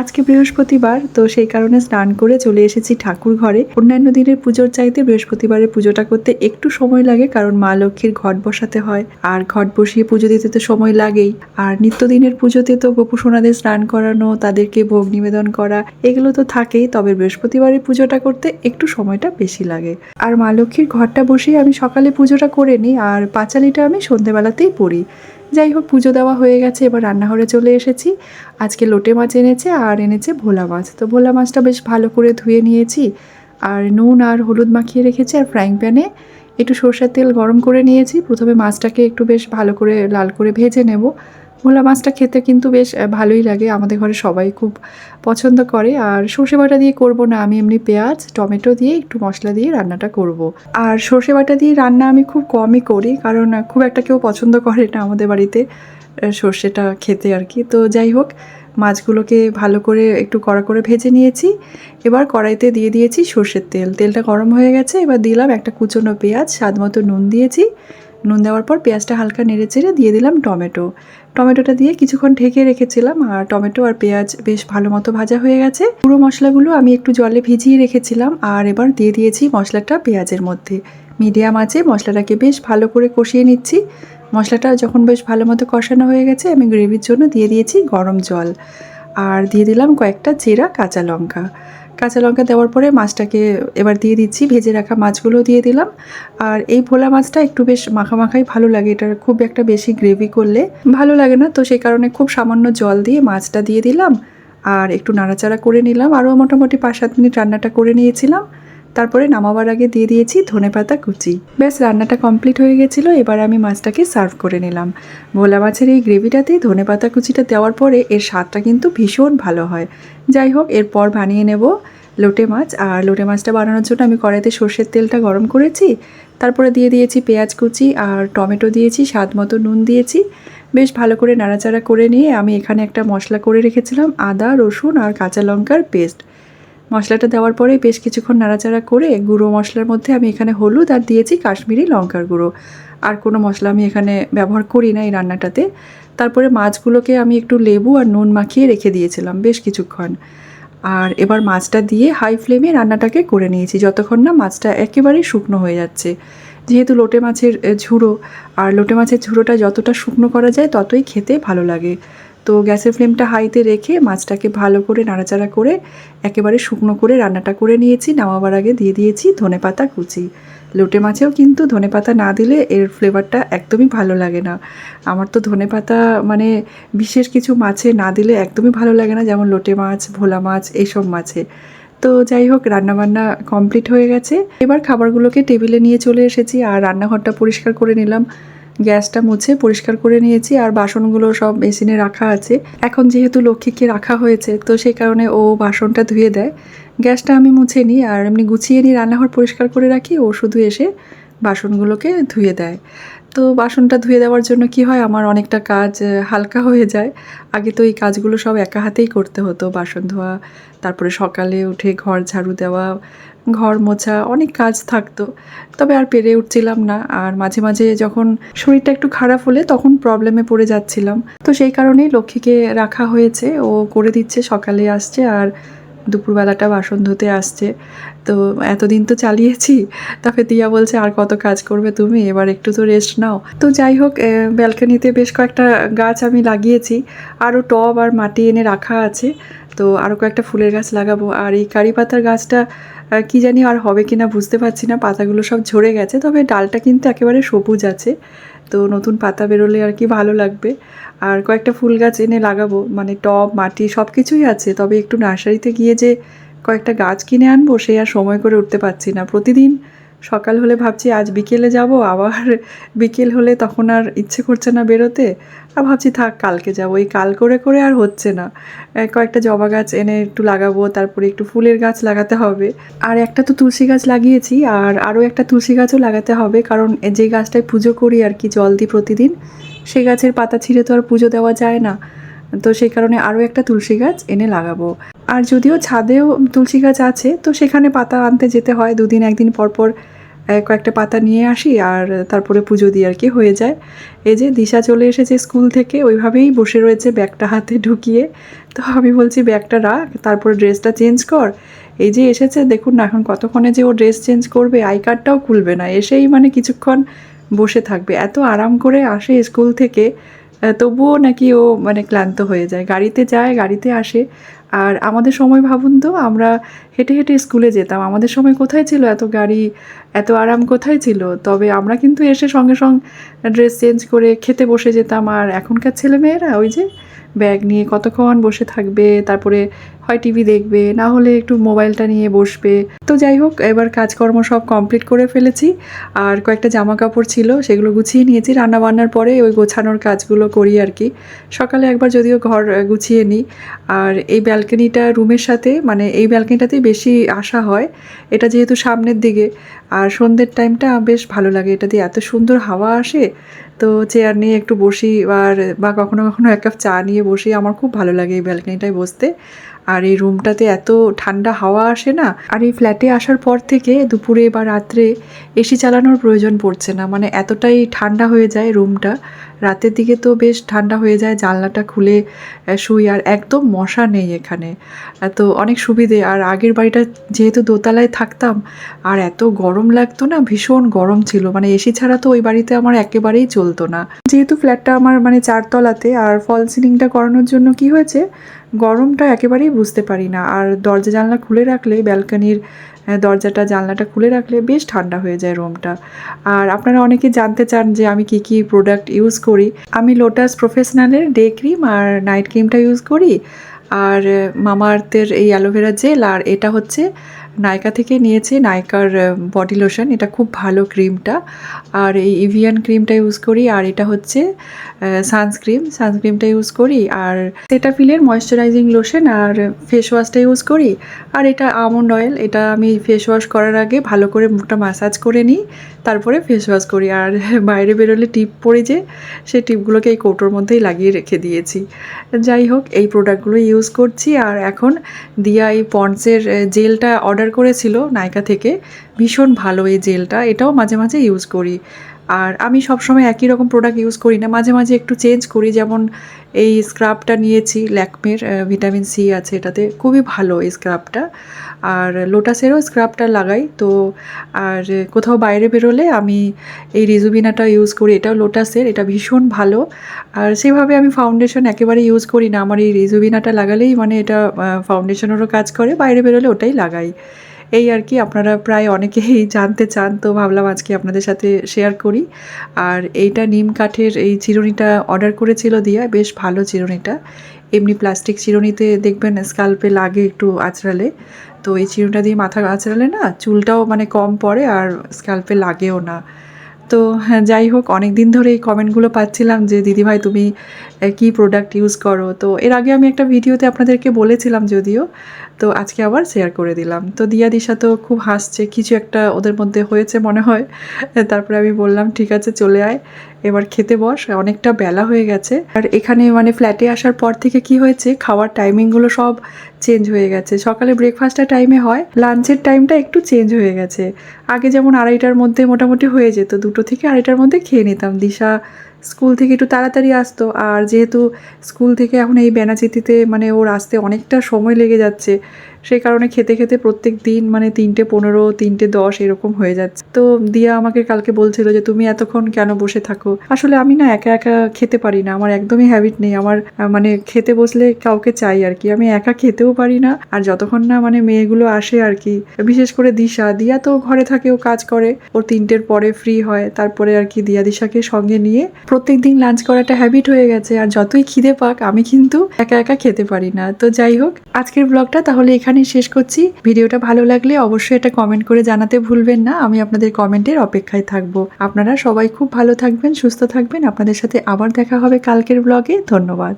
আজকে বৃহস্পতিবার, তো সেই কারণে স্নান করে চলে এসেছি ঠাকুর ঘরে। অন্যান্য দিনের পুজোর চাইতে বৃহস্পতিবারের পুজোটা করতে একটু সময় লাগে, কারণ মা লক্ষ্মীর ঘট বসাতে হয়, আর ঘট বসিয়ে পুজো দিতে তো সময় লাগেই। আর নিত্যদিনের পুজোতে তো গোপু সোনাদের স্নান করানো, তাদেরকে ভোগ নিবেদন করা, এগুলো তো থাকেই, তবে বৃহস্পতিবারের পুজোটা করতে একটু সময়টা বেশি লাগে। আর মা লক্ষ্মীর ঘরটা বসিয়ে আমি সকালে পুজোটা করে নিই, আর পাঁচালিটা আমি সন্ধেবেলাতেই পড়ি। যাই হোক, পুজো দেওয়া হয়ে গেছে, এবার রান্নাঘরে চলে এসেছি। আজকে লোটে মাছ এনেছে আর এনেছে ভোলা মাছ। তো ভোলা মাছটা বেশ ভালো করে ধুয়ে নিয়েছি। আর নুন আর হলুদ মাখিয়ে রেখেছি আর ফ্রাইং প্যানে একটু সর্ষের তেল গরম করে নিয়েছি। প্রথমে মাছটাকে একটু বেশ ভালো করে লাল করে ভেজে নেব। ভোলা মাছটা খেতে কিন্তু বেশ ভালোই লাগে। আমাদের ঘরে সবাই খুব পছন্দ করে। আর সর্ষে বাটা দিয়ে করব না আমি, এমনি পেঁয়াজ, টমেটো দিয়ে একটু মশলা দিয়ে রান্নাটা করব। আর সর্ষে বাটা দিয়ে রান্না আমি খুব কমই করি, কারণ খুব একটা কেউ পছন্দ করে না আমাদের বাড়িতে সর্ষেটা খেতে আর কি। তো যাই হোক, মাছগুলোকে ভালো করে একটু কড়া করে ভেজে নিয়েছি। এবার কড়াইতে দিয়ে দিয়েছি সর্ষের তেল। তেলটা গরম হয়ে গেছে। এবার দিলাম একটা কুচনো পেঁয়াজ স্বাদ মতো নুন দিয়েছি। নুন দেওয়ার পর পেঁয়াজটা হালকা নেড়ে চেড়ে দিয়ে দিলাম টমেটো। টমেটোটা দিয়ে কিছুক্ষণ ঢেকে রেখেছিলাম আর টমেটো আর পেঁয়াজ বেশ ভালো মতো ভাজা হয়ে গেছে। পুরো মশলাগুলো আমি একটু জলে ভিজিয়ে রেখেছিলাম আর এবার দিয়ে দিয়েছি মশলাটা পেঁয়াজের মধ্যে। মিডিয়াম আছে মশলাটাকে বেশ ভালো করে কষিয়ে নিচ্ছি। মশলাটা যখন বেশ ভালো মতো কষানো হয়ে গেছে, আমি গ্রেভির জন্য দিয়ে দিয়েছি গরম জল। আর দিয়ে দিলাম কয়েকটা জিরা কাঁচা লঙ্কা। কাঁচা লঙ্কা দেওয়ার পরে মাছটাকে এবার দিয়ে দিচ্ছি। ভেজে রাখা মাছগুলো দিয়ে দিলাম। আর এই ভোলা মাছটা একটু বেশ মাখা মাখাই ভালো লাগে। এটার খুব একটা বেশি গ্রেভি করলে ভালো লাগে না। তো সেই কারণে খুব সামান্য জল দিয়ে মাছটা দিয়ে দিলাম। আর একটু নাড়াচাড়া করে নিলাম। আরও মোটামুটি পাঁচ সাত মিনিট রান্নাটা করে নিয়েছিলাম। তারপরে নামাবার আগে দিয়ে দিয়েছি ধনেপাতা কুচি। ব্যাস, রান্নাটা কমপ্লিট হয়ে গেছিল, এবার আমি মাছটাকে সার্ভ করে নিলাম। ভোলা মাছের এই গ্রেভিটাতে ধনেপাতা কুচিটা দেওয়ার পরে এর স্বাদটা কিন্তু ভীষণ ভালো হয়। যাই হোক, এরপর বানিয়ে নেব লোটে মাছ। আর লোটে মাছটা বানানোর জন্য আমি কড়াইতে সর্ষের তেলটা গরম করেছি। তারপরে দিয়ে দিয়েছি পেঁয়াজ কুচি আর টমেটো দিয়েছি, স্বাদ মতো নুন দিয়েছি। বেশ ভালো করে নাড়াচাড়া করে নিয়ে আমি এখানে একটা মশলা করে রেখেছিলাম, আদা, রসুন আর কাঁচা লঙ্কার পেস্ট। মশলাটা দেওয়ার পরে বেশ কিছুক্ষণ নাড়াচাড়া করে গুঁড়ো মশলার মধ্যে আমি এখানে হলুদ আর দিয়েছি কাশ্মীরি লঙ্কার গুঁড়ো। আর কোনো মশলা আমি এখানে ব্যবহার করি না এই রান্নাটাতে। তারপরে মাছগুলোকে আমি একটু লেবু আর নুন মাখিয়ে রেখে দিয়েছিলাম বেশ কিছুক্ষণ। আর এবার মাছটা দিয়ে হাই ফ্লেমে রান্নাটাকে করে নিয়েছি, যতক্ষণ না মাছটা একেবারেই শুকনো হয়ে যাচ্ছে। যেহেতু লোটে মাছের ঝুড়ো, আর লোটে মাছের ঝুড়োটা যতটা শুকনো করা যায় ততই খেতে ভালো লাগে। তো গ্যাসের ফ্লেমটা হাইতে রেখে মাছটাকে ভালো করে নাড়াচাড়া করে একেবারে শুকনো করে রান্নাটা করে নিয়েছি। নামাবার আগে দিয়ে দিয়েছি ধনেপাতা কুচি। লোটে মাছেও কিন্তু ধনেপাতা না দিলে এর ফ্লেভারটা একদমই ভালো লাগে না। আমার তো ধনেপাতা মানে বিশেষ কিছু মাছে না দিলে একদমই ভালো লাগে না, যেমন লোটে মাছ, ভোলা মাছ এইসব মাছে। তো যাই হোক, রান্নাবান্না কমপ্লিট হয়ে গেছে। এবার খাবারগুলোকে টেবিলে নিয়ে চলে এসেছি আর রান্নাঘরটা পরিষ্কার করে নিলাম। গ্যাসটা মুছে পরিষ্কার করে নিয়েছি আর বাসনগুলো সব মেশিনে রাখা আছে। এখন যেহেতু লক্ষ্মীকে রাখা হয়েছে, তো সেই কারণে ও বাসনটা ধুয়ে দেয়। গ্যাসটা আমি মুছে নিই আর এমনি গুছিয়ে নিই রান্নাঘর পরিষ্কার করে রাখি। ও শুধু এসে বাসনগুলোকে ধুয়ে দেয়। তো বাসনটা ধুয়ে দেওয়ার জন্য কি হয়? আমার অনেকটা কাজ হালকা হয়ে যায়। আগে তো এই কাজগুলো সব একা হাতেই করতে হতো। বাসন ধোয়া, তারপরে সকালে উঠে ঘর ঝাড়ু দেওয়া, ঘর মোছা, অনেক কাজ থাকতো। তবে আর পেরে উঠছিলাম না। আর মাঝে মাঝে যখন শরীরটা একটু খারাপ হলে তখন প্রবলেমে পড়ে যাচ্ছিলাম। তো সেই কারণেই লক্ষ্মীকে রাখা হয়েছে। ও করে দিচ্ছে, সকালে আসছে। আর দুপুরবেলাটা বাসন ধুতে আসছে। তো এতদিন তো চালিয়েছি তবে দিয়া বলছে, আর কত কাজ করবে তুমি? এবার একটু তো রেস্ট নাও। তো যাই হোক ব্যালকনিতে বেশ কয়েকটা গাছ আমি লাগিয়েছি। আরও টব আর মাটি এনে রাখা আছে। তো আরও কয়েকটা ফুলের গাছ লাগাবো। আর এই কারি পাতার গাছটা কি জানি আর হবে কিনা বুঝতে পারছি না। পাতাগুলো সব ঝরে গেছে, তবে ডালটা কিন্তু একেবারে সবুজ আছে। তো নতুন পাতা বেরোলে আর কি ভালো লাগবে। আর কয়েকটা ফুল গাছ এনে লাগাবো মানে টব, মাটি সব কিছুই আছে। তবে একটু নার্সারিতে গিয়ে যে কয়েকটা গাছ কিনে আনব, সে আর সময় করে উঠতে পারছি না। প্রতিদিন সকাল হলে ভাবছি আজ বিকেলে যাব, আবার বিকেল হলে তখন আর ইচ্ছে করছে না বেরোতে। আর ভাবছি থাক, কালকে যাব। এই কাল করে করে আর হচ্ছে না। কয়েকটা জবা গাছ এনে একটু লাগাবো, তারপরে একটু ফুলের গাছ লাগাতে হবে। আর একটা তো তুলসী গাছ লাগিয়েছি, আর আরও একটা তুলসী গাছও লাগাতে হবে, কারণ যে গাছটায় পুজো করি আর কি জল দিই প্রতিদিন সেই গাছের পাতা ছিঁড়ে তো আর পুজো দেওয়া যায় না। তো সেই কারণে আরও একটা তুলসী গাছ এনে লাগাবো। আর যদিও ছাদেও তুলসী গাছ আছে, তো সেখানে পাতা আনতে যেতে হয় দুদিন, একদিন পরপর কয়েকটা পাতা নিয়ে আসি আর তারপরে পুজো দিয়ে আর কি হয়ে যায়। এই যে দিশা চলে এসেছে স্কুল থেকে, ওইভাবেই বসে রয়েছে ব্যাগটা হাতে ঢুকিয়ে। তো আমি বলছি, ব্যাগটা রাখ, তারপরে ড্রেসটা চেঞ্জ কর। এই যে এসেছে, দেখুন না এখন কতক্ষণে যে ও ড্রেস চেঞ্জ করবে, আই কার্ডটাও খুলবে না। এসেই মানে কিছুক্ষণ বসে থাকবে। এত আরাম করে আসে স্কুল থেকে তবুও নাকি ও মানে ক্লান্ত হয়ে যায়। গাড়িতে যায়, গাড়িতে আসে। আর আমাদের সময় ভাবুন তো, আমরা হেঁটে হেঁটে স্কুলে যেতাম। আমাদের সময় কোথায় ছিল? এত গাড়ি, এত আরাম কোথায় ছিল? তবে আমরা কিন্তু এসে সঙ্গে সঙ্গে ড্রেস চেঞ্জ করে খেতে বসে যেতাম। আর এখনকার ছেলেমেয়েরা ওই যে ব্যাগ নিয়ে কতক্ষণ বসে থাকবে, তারপরে হয় টিভি দেখবে, না হলে একটু মোবাইলটা নিয়ে বসবে। তো যাই হোক, এবার কাজকর্ম সব কমপ্লিট করে ফেলেছি। আর কয়েকটা জামা কাপড় ছিল, সেগুলো গুছিয়ে নিয়েছি। রান্না বান্নার পরে ওই গোছানোর কাজগুলো করি আর কি। সকালে একবার যদিও ঘর গুছিয়ে নিই। আর এই ব্যালকনিটা রুমের সাথে মানে এই ব্যালকনিটাতেই বেশি আসা হয়। এটা যেহেতু সামনের দিকে, আর সন্ধ্যের টাইমটা বেশ ভালো লাগে। এটা দিয়ে এত সুন্দর হাওয়া আসে, তো চেয়ার নিয়ে একটু বসি, আর বা কখনো কখনো এক কাপ চা নিয়ে বসি। আমার খুব ভালো লাগে এই ব্যালকনিটায় বসতে। আর এই রুমটাতে এত ঠান্ডা হাওয়া আসে না। আর এই ফ্ল্যাটে আসার পর থেকে দুপুরে বা রাত্রে এসি চালানোর প্রয়োজন পড়ছে না। মানে এতটাই ঠান্ডা হয়ে যায় রুমটা রাতের দিকে তো বেশ ঠান্ডা হয়ে যায়, জানলাটা খুলে শুই আর একদম মশা নেই এখানে। তো অনেক সুবিধে। আর আগের বাড়িটা যেহেতু দোতলায় থাকতাম, আর এত গরম লাগতো না, ভীষণ গরম ছিল। মানে এসি ছাড়া তো ওই বাড়িতে আমার একেবারেই চলতো না। যেহেতু ফ্ল্যাটটা আমার মানে চারতলাতে, আর ফল সিলিংটা করানোর জন্য কি হয়েছে, গরমটা একেবারেই বুঝতে পারি না। আর দরজা জানলা খুলে রাখলে, ব্যালকনির দরজাটা, জানলাটা খুলে রাখলে বেশ ঠান্ডা হয়ে যায় রুমটা। আর আপনারা অনেকে জানতে চান যে আমি কি কি প্রোডাক্ট ইউজ করি। আমি লোটাস প্রফেশনালের ডে ক্রিম আর নাইট ক্রিমটা ইউজ করি। আর মামা আর্থের এই অ্যালোভেরা জেল আর এটা হচ্ছে নাইকা থেকে নিয়েছি নাইকার বডি লোশন এটা খুব ভালো ক্রিমটা আর এই ইভিয়ান ক্রিমটা ইউজ করি, আর এটা হচ্ছে সানস্ক্রিম সানস্ক্রিমটা ইউজ করি, আর সেটাফিলের ময়শ্চারাইজিং লোশন আর ফেস ওয়াশটা ইউজ করি। আর এটা আমন্ড অয়েল এটা আমি ফেস ওয়াশ করার আগে ভালো করে মুখটা মাসাজ করে নিই, তারপরে ফেস ওয়াশ করি। আর বাইরে বেরোলে টিপ পড়ে যে, সেই টিপগুলোকে এই কৌটোর মধ্যেই লাগিয়ে রেখে দিয়েছি। যাই হোক, এই প্রোডাক্টগুলো ইউজ করছি। আর এখন দিয়া এই পন্ডসের জেলটা অর্ডার করেছিল নাইকা থেকে। ভীষণ ভালো এই জেলটা। এটাও মাঝে মাঝে ইউজ করি। আর আমি সবসময় একই রকম প্রোডাক্ট ইউজ করি না। মাঝে মাঝে একটু চেঞ্জ করি। যেমন এই স্ক্রাবটা নিয়েছি, ল্যাকমের ভিটামিন সি আছে এটাতে। খুবই ভালো এই স্ক্রাবটা আর লোটাসেরও স্ক্রাবটা লাগাই। তো আর কোথাও বাইরে বেরোলে আমি এই রিজুবিনাটা ইউজ করি। এটাও লোটাসের এটা ভীষণ ভালো। আর সেভাবে আমি ফাউন্ডেশন একেবারে ইউজ করি না। আমার এই রিজুবিনাটা লাগালেই মানে এটা ফাউন্ডেশনেরও কাজ করে। বাইরে বেরোলে ওটাই লাগাই। এই আর কি, আপনারা প্রায় অনেকেই জানতে চান, তো ভাবলাম আজকে আপনাদের সাথে শেয়ার করি। আর এইটা নিম কাঠের এই চিরুনিটা অর্ডার করেছিল দিয়া, বেশ ভালো চিরুনিটা। এমনি প্লাস্টিক চিরুনিতে দেখবেন স্কাল্পে লাগে একটু আঁচড়ালে। তো এই চিরুনিটা দিয়ে মাথা আঁচড়ালে না, চুলটাও মানে কম পড়ে আর স্কাল্পে লাগেও না। তো হ্যাঁ যাই হোক অনেক দিন ধরে এই কমেন্টগুলো পাচ্ছিলাম যে, দিদিভাই, তুমি কী প্রোডাক্ট ইউজ করো? তো এর আগে আমি একটা ভিডিওতে আপনাদেরকে বলেছিলাম যদিও তো আজকে আবার শেয়ার করে দিলাম। তো দিয়া দিশা তো খুব হাসছে, কিছু একটা ওদের মধ্যে হয়েছে মনে হয়। তারপরে আমি বললাম, ঠিক আছে, চলে আয়, এবার খেতে বস, অনেকটা বেলা হয়ে গেছে। আর এখানে মানে ফ্ল্যাটে আসার পর থেকে কি হয়েছে, খাওয়ার টাইমিংগুলো সব চেঞ্জ হয়ে গেছে। সকালে ব্রেকফাস্টটা টাইমে হয় লাঞ্চের টাইমটা একটু চেঞ্জ হয়ে গেছে। আগে যেমন আড়াইটার মধ্যে মোটামুটি হয়ে যেত, দুটো থেকে আড়াইটার মধ্যে খেয়ে নিতাম। দিশা স্কুল থেকে একটু তাড়াতাড়ি আসতো। আর যেহেতু স্কুল থেকে এখন এই বেনাচিতিতে মানে ওর আসতে অনেকটা সময় লেগে যাচ্ছে সেই কারণে খেতে খেতে প্রত্যেক দিন মানে তিনটে পনেরো, তিনটে দশ এরকম হয়ে যাচ্ছে। তো দিয়া আমাকে কালকে বলছিল যে, তুমি এতক্ষণ কেন বসে থাকো? আসলে আমি না একা একা খেতে পারি না। আমার একদমই হ্যাবিট নেই। আমার মানে খেতে বসলে কাউকে চাই আর কি। আমি একা খেতেও পারি না। আর যতক্ষণ না মানে মেয়েগুলো আসে আর কি, বিশেষ করে দিশা। দিয়া তো ঘরে থাকে, ও কাজ করে। ওর তিনটের পরে ফ্রি হয়। তারপরে আর কি দিয়া দিশাকে সঙ্গে নিয়ে প্রত্যেক দিন লাঞ্চ করাটা হ্যাবিট হয়ে গেছে। আর যতই খিদে পাক, আমি কিন্তু একা একা খেতে পারি না। তো যাই হোক, আজকের ব্লগটা তাহলে এখানেই শেষ করছি। ভিডিওটা ভালো লাগলে অবশ্যই এটা কমেন্ট করে জানাতে ভুলবেন না। আমি আপনাদের কমেন্টের অপেক্ষায় থাকব। আপনারা সবাই খুব ভালো থাকবেন, সুস্থ থাকবেন। আপনাদের সাথে আবার দেখা হবে কালকের ব্লগে ধন্যবাদ।